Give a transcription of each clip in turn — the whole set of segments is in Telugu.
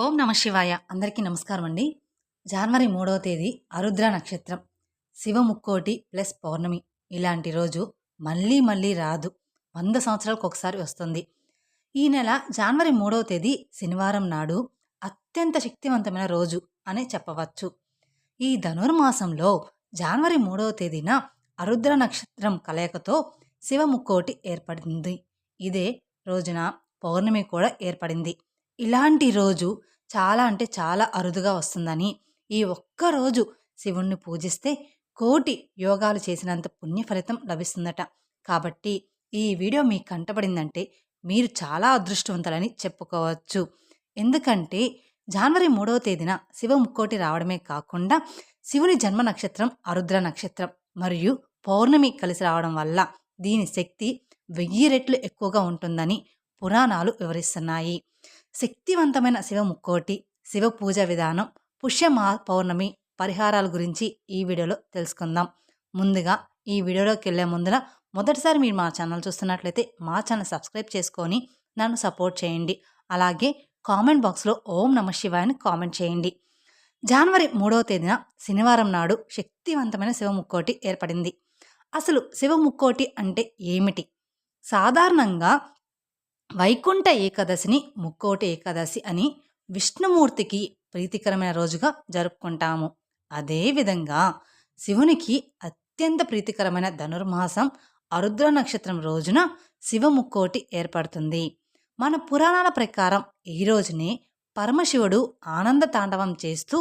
ఓం నమ శివాయ. అందరికీ నమస్కారం అండి. జనవరి మూడవ తేదీ అరుద్ర నక్షత్రం. శివముక్కోటి ప్లస్ పౌర్ణమి. ఇలాంటి రోజు మళ్ళీ మళ్ళీ రాదు. వంద సంవత్సరాలకు ఒకసారి వస్తుంది. ఈ నెల జనవరి మూడవ తేదీ శనివారం నాడు అత్యంత శక్తివంతమైన రోజు అని చెప్పవచ్చు. ఈ ధనుర్మాసంలో జనవరి మూడవ తేదీన అరుద్ర నక్షత్రం కలయికతో శివముక్కోటి ఏర్పడింది. ఇదే రోజున పౌర్ణమి కూడా ఏర్పడింది. ఇలాంటి రోజు చాలా అంటే చాలా అరుదుగా వస్తుందని ఈ ఒక్క రోజు శివుణ్ణి పూజిస్తే కోటి యోగాలు చేసినంత పుణ్య ఫలితం లభిస్తుందట. కాబట్టి ఈ వీడియో మీకు కంటపడిందంటే మీరు చాలా అదృష్టవంతులని చెప్పుకోవచ్చు. ఎందుకంటే జనవరి మూడవ తేదీన శివ ముక్కోటి రావడమే కాకుండా శివుని జన్మ నక్షత్రం అరుద్ర నక్షత్రం మరియు పౌర్ణమి కలిసి రావడం వల్ల దీని శక్తి వెయ్యి రెట్లు ఎక్కువగా ఉంటుందని పురాణాలు వివరిస్తున్నాయి. శక్తివంతమైన శివ ముక్కోటి శివ పూజ విధానం పుష్య పౌర్ణమి పరిహారాల గురించి ఈ వీడియోలో తెలుసుకుందాం. ముందుగా ఈ వీడియోలోకి వెళ్ళే ముందున మొదటిసారి మీరు మా ఛానల్ చూస్తున్నట్లయితే మా ఛానల్ సబ్స్క్రైబ్ చేసుకొని నన్ను సపోర్ట్ చేయండి. అలాగే కామెంట్ బాక్స్లో ఓం నమ శివాయని కామెంట్ చేయండి. జనవరి మూడవ తేదీన శనివారం నాడు శక్తివంతమైన శివ ముక్కోటి ఏర్పడింది. అసలు శివ ముక్కోటి అంటే ఏమిటి? సాధారణంగా వైకుంఠ ఏకాదశిని ముక్కోటి ఏకాదశి అని విష్ణుమూర్తికి ప్రీతికరమైన రోజుగా జరుపుకుంటాము. అదేవిధంగా శివునికి అత్యంత ప్రీతికరమైన ధనుర్మాసం అరుద్ర నక్షత్రం రోజున శివముక్కోటి ఏర్పడుతుంది. మన పురాణాల ప్రకారం ఈ రోజునే పరమశివుడు ఆనంద తాండవం చేస్తూ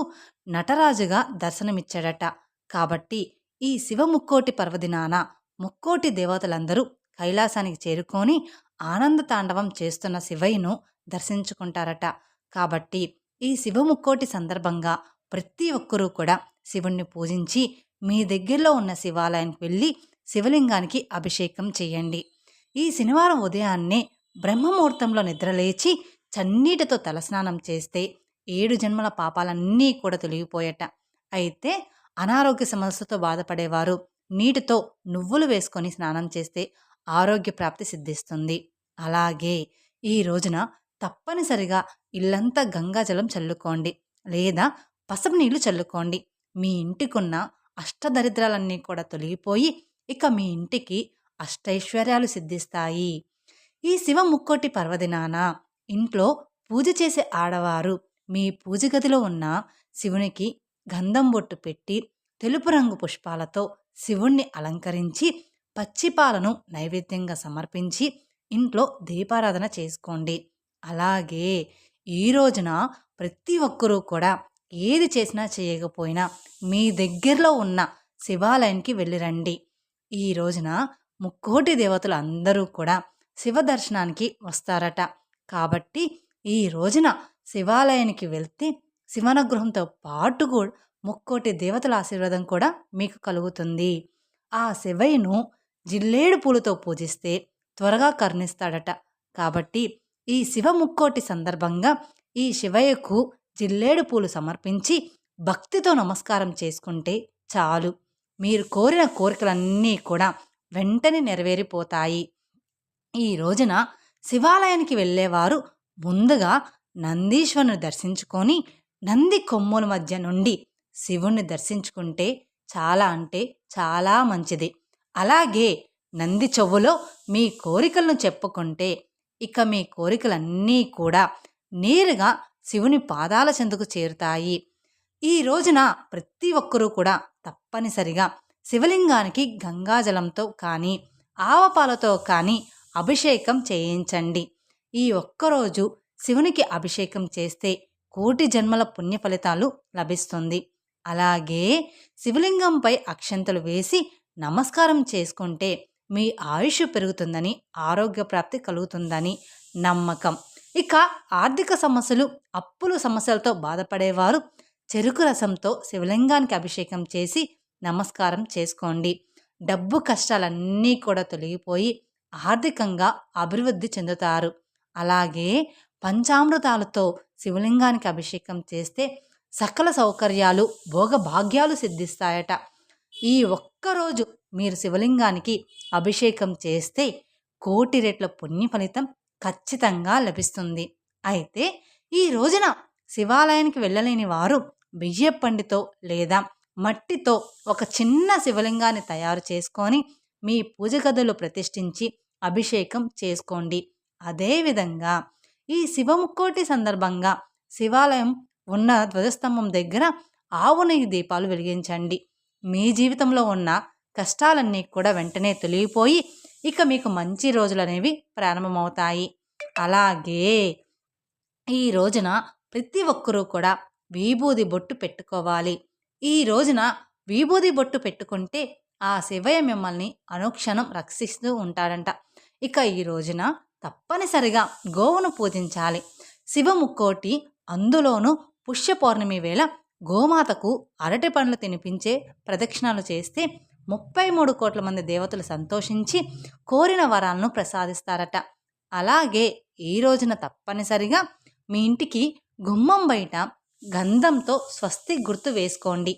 నటరాజుగా దర్శనమిచ్చాడట. కాబట్టి ఈ శివముక్కోటి పర్వదినాన ముక్కోటి దేవతలందరూ కైలాసానికి చేరుకొని ఆనంద తాండవం చేస్తున్న శివయ్యను దర్శించుకుంటారట. కాబట్టి ఈ శివముక్కోటి సందర్భంగా ప్రతి ఒక్కరూ కూడా శివుణ్ణి పూజించి మీ దగ్గరలో ఉన్న శివాలయానికి వెళ్ళి శివలింగానికి అభిషేకం చేయండి. ఈ శనివారం ఉదయాన్నే బ్రహ్మముహూర్తంలో నిద్రలేచి చన్నీటితో తలస్నానం చేస్తే ఏడు జన్మల పాపాలన్నీ కూడా తొలగిపోయట. అయితే అనారోగ్య సమస్యతో బాధపడేవారు నీటితో నువ్వులు వేసుకొని స్నానం చేస్తే ఆరోగ్య ప్రాప్తి సిద్ధిస్తుంది. అలాగే ఈ రోజున తప్పనిసరిగా ఇల్లంతా గంగాజలం చల్లుకోండి లేదా పసుపు నీళ్ళు చల్లుకోండి. మీ ఇంటికున్న అష్టదరిద్రాలన్నీ కూడా తొలగిపోయి ఇక మీ ఇంటికి అష్టైశ్వర్యాలు సిద్ధిస్తాయి. ఈ శివ ముక్కోటి పర్వదినాన ఇంట్లో పూజ చేసే ఆడవారు మీ పూజ గదిలో ఉన్న శివునికి గంధం బొట్టు పెట్టి తెలుపు రంగు పుష్పాలతో శివుణ్ణి అలంకరించి పచ్చిపాలను నైవేద్యంగా సమర్పించి ఇంట్లో దీపారాధన చేసుకోండి. అలాగే ఈ రోజున ప్రతి ఒక్కరూ కూడా ఏది చేసినా చేయకపోయినా మీ దగ్గరలో ఉన్న శివాలయానికి వెళ్ళిరండి. ఈ రోజున ముక్కోటి దేవతలు అందరూ కూడా శివ దర్శనానికి వస్తారట. కాబట్టి ఈ రోజున శివాలయానికి వెళ్తే శివనగృహంతో పాటు కూడా ముక్కోటి దేవతల ఆశీర్వాదం కూడా మీకు కలుగుతుంది. ఆ శివయ్యను జిల్లేడు పూలతో పూజిస్తే త్వరగా కరుణిస్తాడట. కాబట్టి ఈ శివ ముక్కోటి సందర్భంగా ఈ శివయ్యకు జిల్లేడు పూలు సమర్పించి భక్తితో నమస్కారం చేసుకుంటే చాలు. మీరు కోరిన కోరికలన్నీ కూడా వెంటనే నెరవేరిపోతాయి. ఈ రోజున శివాలయానికి వెళ్ళేవారు ముందుగా నందీశ్వరుని దర్శించుకొని నంది కొమ్ముల మధ్య నుండి శివుణ్ణి దర్శించుకుంటే చాలా అంటే చాలా మంచిది. అలాగే నంది చెవులో మీ కోరికలను చెప్పుకుంటే ఇక మీ కోరికలన్నీ కూడా నేరుగా శివుని పాదాల చెందుకు చేరుతాయి. ఈ రోజున ప్రతి ఒక్కరూ కూడా తప్పనిసరిగా శివలింగానికి గంగాజలంతో కానీ ఆవపాలతో కానీ అభిషేకం చేయించండి. ఈ ఒక్కరోజు శివునికి అభిషేకం చేస్తే కోటి జన్మల పుణ్య ఫలితాలు లభిస్తుంది. అలాగే శివలింగంపై అక్షంతలు వేసి నమస్కారం చేసుకుంటే మీ ఆయుష్ పెరుగుతుందని ఆరోగ్య ప్రాప్తి కలుగుతుందని నమ్మకం. ఇక ఆర్థిక సమస్యలు అప్పులు సమస్యలతో బాధపడేవారు చెరుకు రసంతో శివలింగానికి అభిషేకం చేసి నమస్కారం చేసుకోండి. డబ్బు కష్టాలన్నీ కూడా తొలగిపోయి ఆర్థికంగా అభివృద్ధి చెందుతారు. అలాగే పంచామృతాలతో శివలింగానికి అభిషేకం చేస్తే సకల సౌకర్యాలు భోగభాగ్యాలు సిద్ధిస్తాయట. ఈ ఒక్కరోజు మీరు శివలింగానికి అభిషేకం చేస్తే కోటి రెట్ల పుణ్య ఫలితం ఖచ్చితంగా లభిస్తుంది. అయితే ఈ రోజున శివాలయానికి వెళ్ళలేని వారు బియ్యపండితో లేదా మట్టితో ఒక చిన్న శివలింగాన్ని తయారు చేసుకొని మీ పూజ గదులు ప్రతిష్ఠించి అభిషేకం చేసుకోండి. అదేవిధంగా ఈ శివముక్కోటి సందర్భంగా శివాలయం ఉన్న ధ్వజస్తంభం దగ్గర ఆవు నెయ్యి దీపాలు వెలిగించండి. మీ జీవితంలో ఉన్న కష్టాలన్నీ కూడా వెంటనే తొలగిపోయి ఇక మీకు మంచి రోజులు అనేవి ప్రారంభమవుతాయి. అలాగే ఈ రోజున ప్రతి ఒక్కరూ కూడా విభూది బొట్టు పెట్టుకోవాలి. ఈ రోజున విభూది బొట్టు పెట్టుకుంటే ఆ శివయ్య మిమ్మల్ని అనుక్షణం రక్షిస్తూ ఉంటాడంట. ఇక ఈ రోజున తప్పనిసరిగా గోవును పూజించాలి. శివముక్కోటి అందులోనూ పుష్య పౌర్ణమి వేళ గోమాతకు అరటి పండ్లు తినిపించే ప్రదక్షిణాలు చేస్తే ముప్పై మూడు కోట్ల మంది దేవతలు సంతోషించి కోరిన వరాలను ప్రసాదిస్తారట. అలాగే ఈ రోజున తప్పనిసరిగా మీ ఇంటికి గుమ్మం బయట గంధంతో స్వస్తి గుర్తు వేసుకోండి.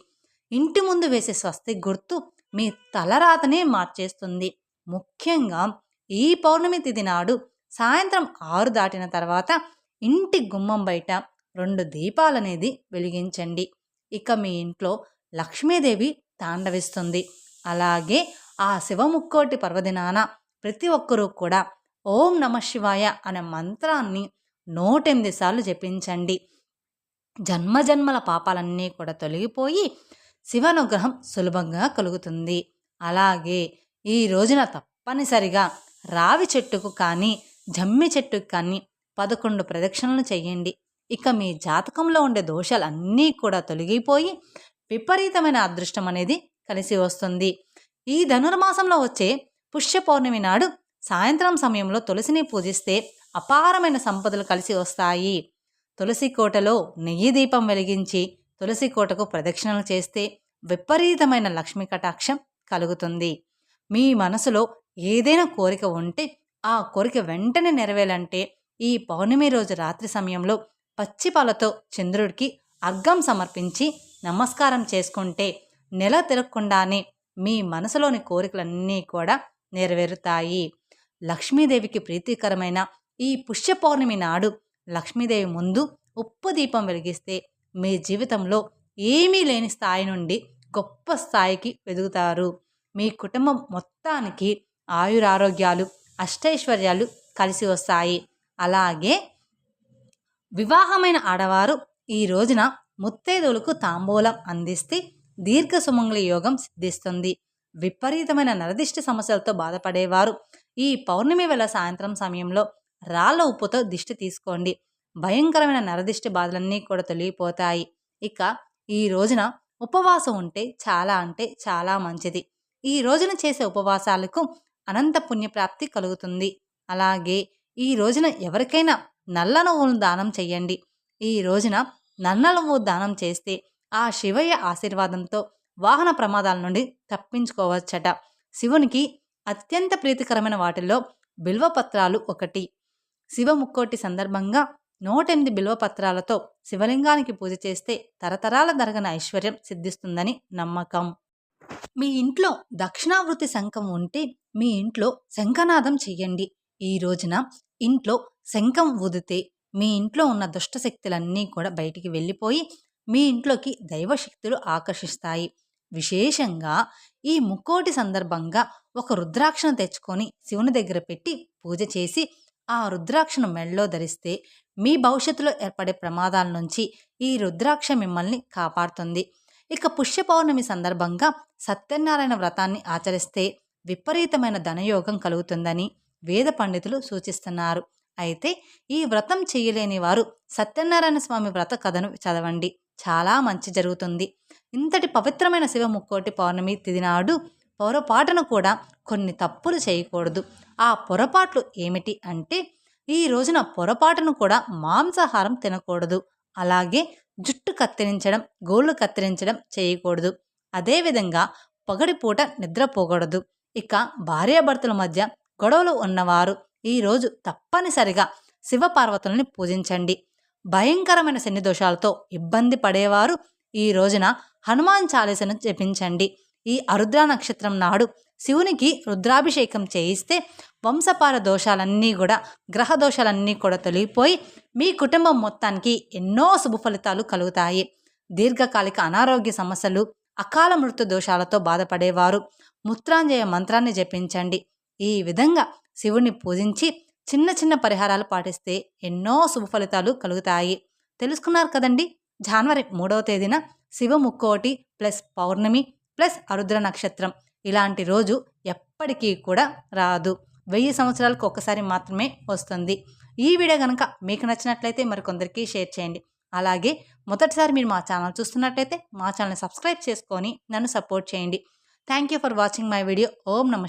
ఇంటి ముందు వేసే స్వస్తి గుర్తు మీ తలరాతనే మార్చేస్తుంది. ముఖ్యంగా ఈ పౌర్ణమి తిథి నాడు సాయంత్రం ఆరు దాటిన తర్వాత ఇంటి గుమ్మం బయట రెండు దీపాలనేది వెలిగించండి. ఇక మీ ఇంట్లో లక్ష్మీదేవి తాండవిస్తుంది. అలాగే ఆ శివముక్కోటి పర్వదినాన ప్రతి ఒక్కరూ కూడా ఓం నమ శివాయ అనే మంత్రాన్ని నూటెనిమిది సార్లు జపించండి. జన్మజన్మల పాపాలన్నీ కూడా తొలగిపోయి శివనుగ్రహం సులభంగా కలుగుతుంది. అలాగే ఈ రోజున తప్పనిసరిగా రావి చెట్టుకు కానీ జమ్మి చెట్టుకు కానీ పదకొండు ప్రదక్షిణలు చేయండి. ఇక మీ జాతకంలో ఉండే దోషాలు అన్నీ కూడా తొలగిపోయి విపరీతమైన అదృష్టం అనేది కలిసి వస్తుంది. ఈ ధనుర్మాసంలో వచ్చే పుష్య పౌర్ణమి నాడు సాయంత్రం సమయంలో తులసిని పూజిస్తే అపారమైన సంపదలు కలిసి వస్తాయి. తులసి కోటలో నెయ్యి దీపం వెలిగించి తులసి కోటకు ప్రదక్షిణలు చేస్తే విపరీతమైన లక్ష్మీ కటాక్షం కలుగుతుంది. మీ మనసులో ఏదైనా కోరిక ఉంటే ఆ కోరిక వెంటనే నెరవేలంటే ఈ పౌర్ణమి రోజు రాత్రి సమయంలో పచ్చి పాలతో చంద్రుడికి అర్ఘం సమర్పించి నమస్కారం చేసుకుంటే నెల తిరగకుండానే మీ మనసులోని కోరికలన్నీ కూడా నెరవేరుతాయి. లక్ష్మీదేవికి ప్రీతికరమైన ఈ పుష్య పౌర్ణమి నాడు లక్ష్మీదేవి ముందు ఉప్పు దీపం వెలిగిస్తే మీ జీవితంలో ఏమీ లేని స్థాయి నుండి గొప్ప స్థాయికి ఎదుగుతారు మీ కుటుంబం మొత్తానికి ఆయురారోగ్యాలు అష్టైశ్వర్యాలు కలిసి వస్తాయి. అలాగే వివాహమైన ఆడవారు ఈ రోజున ముత్తైదువులకు తాంబూలం అందిస్తే దీర్ఘ సుమంగళి యోగం సిద్ధిస్తుంది. విపరీతమైన నరదిష్టి సమస్యలతో బాధపడేవారు. ఈ పౌర్ణమి వేళ సాయంత్రం సమయంలో రాళ్ళ ఉప్పుతో దిష్టి తీసుకోండి. భయంకరమైన నరదిష్టి బాధలన్నీ కూడా తొలగిపోతాయి. ఇక ఈ రోజున ఉపవాసం ఉంటే చాలా అంటే చాలా మంచిది. ఈ రోజున చేసే ఉపవాసాలకు అనంత పుణ్యప్రాప్తి కలుగుతుంది. అలాగే ఈ రోజున ఎవరికైనా నల్ల నువ్వులను దానం చేయండి. ఈ రోజున నల్ల నువ్వు దానం చేస్తే ఆ శివయ్య ఆశీర్వాదంతో వాహన ప్రమాదాల నుండి తప్పించుకోవచ్చట. శివునికి అత్యంత ప్రీతికరమైన వాటిల్లో బిల్వపత్రాలు ఒకటి. శివ ముక్కోటి సందర్భంగా నూటెనిమిది బిల్వపత్రాలతో శివలింగానికి పూజ చేస్తే తరతరాల దరగన ఐశ్వర్యం సిద్ధిస్తుందని నమ్మకం. మీ ఇంట్లో దక్షిణావృతి శంఖం ఉంటే మీ ఇంట్లో శంఖనాదం చెయ్యండి. ఈ రోజున ఇంట్లో శంఖం ఊదితే మీ ఇంట్లో ఉన్న దుష్టశక్తులన్నీ కూడా బయటికి వెళ్ళిపోయి మీ ఇంట్లోకి దైవశక్తులు ఆకర్షిస్తాయి. విశేషంగా ఈ ముక్కోటి సందర్భంగా ఒక రుద్రాక్షను తెచ్చుకొని శివుని దగ్గర పెట్టి పూజ చేసి ఆ రుద్రాక్షను మెళ్ళలో ధరిస్తే మీ భవిష్యత్తులో ఏర్పడే ప్రమాదాల నుంచి ఈ రుద్రాక్ష మిమ్మల్ని కాపాడుతుంది. ఇక పుష్య పౌర్ణమి సందర్భంగా సత్యనారాయణ వ్రతాన్ని ఆచరిస్తే విపరీతమైన ధనయోగం కలుగుతుందని వేద పండితులు సూచిస్తున్నారు. అయితే ఈ వ్రతం చేయలేని వారు సత్యనారాయణ స్వామి వ్రత కథను చదవండి. చాలా మంచి జరుగుతుంది. ఇంతటి పవిత్రమైన శివ ముక్కోటి పౌర్ణమి తిది నాడు పొరపాటును కూడా కొన్ని తప్పులు చేయకూడదు. ఆ పొరపాట్లు ఏమిటి అంటే ఈ రోజున పొరపాటును కూడా మాంసాహారం తినకూడదు. అలాగే జుట్టు కత్తిరించడం గోళ్ళు కత్తిరించడం చేయకూడదు. అదేవిధంగా పగడిపూట నిద్రపోకూడదు ఇక భార్యాభర్తల మధ్య గొడవలు ఉన్నవారు ఈరోజు తప్పనిసరిగా శివపార్వతులని పూజించండి. భయంకరమైన శని దోషాలతో ఇబ్బంది పడేవారు ఈ రోజున హనుమాన్ చాలీసను జపించండి. ఈ అరుద్ర నక్షత్రం నాడు శివునికి రుద్రాభిషేకం చేయిస్తే వంశపార దోషాలన్నీ కూడా గ్రహ దోషాలన్నీ కూడా తొలగిపోయి మీ కుటుంబం మొత్తానికి ఎన్నో శుభ ఫలితాలు కలుగుతాయి. దీర్ఘకాలిక అనారోగ్య సమస్యలు అకాల మృత్యు దోషాలతో బాధపడేవారు ముత్రాంజయ మంత్రాన్ని జపించండి. ఈ విధంగా శివుని పూజించి చిన్న చిన్న పరిహారాలు పాటిస్తే ఎన్నో శుభ ఫలితాలు కలుగుతాయి. తెలుసుకున్నారు కదండి? జనవరి మూడవ తేదీన శివ ముక్కోటి ప్లస్ పౌర్ణమి ప్లస్ అరుద్ర నక్షత్రం ఇలాంటి రోజు ఎప్పటికీ కూడా రాదు. వెయ్యి సంవత్సరాలకు ఒక్కసారి మాత్రమే వస్తుంది. ఈ వీడియో కనుక మీకు నచ్చినట్లయితే మరికొందరికి షేర్ చేయండి. అలాగే మొదటిసారి మీరు మా ఛానల్ చూస్తున్నట్లయితే మా ఛానల్ని సబ్స్క్రైబ్ చేసుకొని నన్ను సపోర్ట్ చేయండి. Thank you for watching my video. ఓం నమ